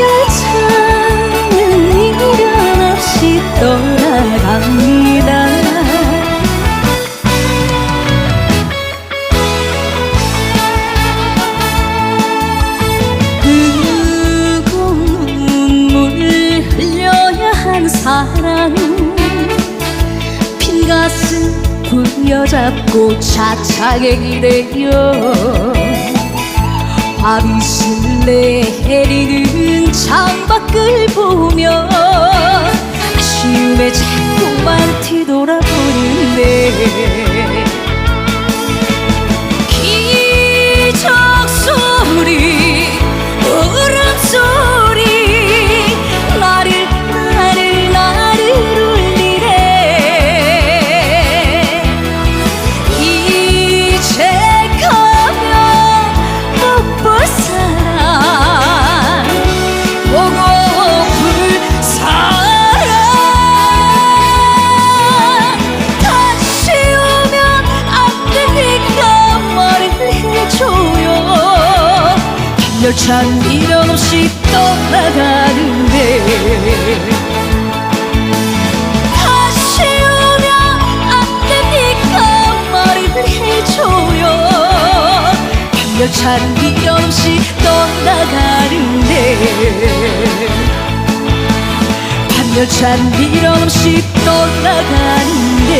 열차는 미련 없이 떠나갑니다 뜨거운 흘려야 한 사랑 빈 가슴 부여잡고 차차게 기대요 창밖을 보며 열차는 미련 없이 떠나가는데. 다시 오면 안 되니까 말을 해줘요. 열차는 미련 없이 떠나가는데. 밤열차는 미련 없이 떠나가는데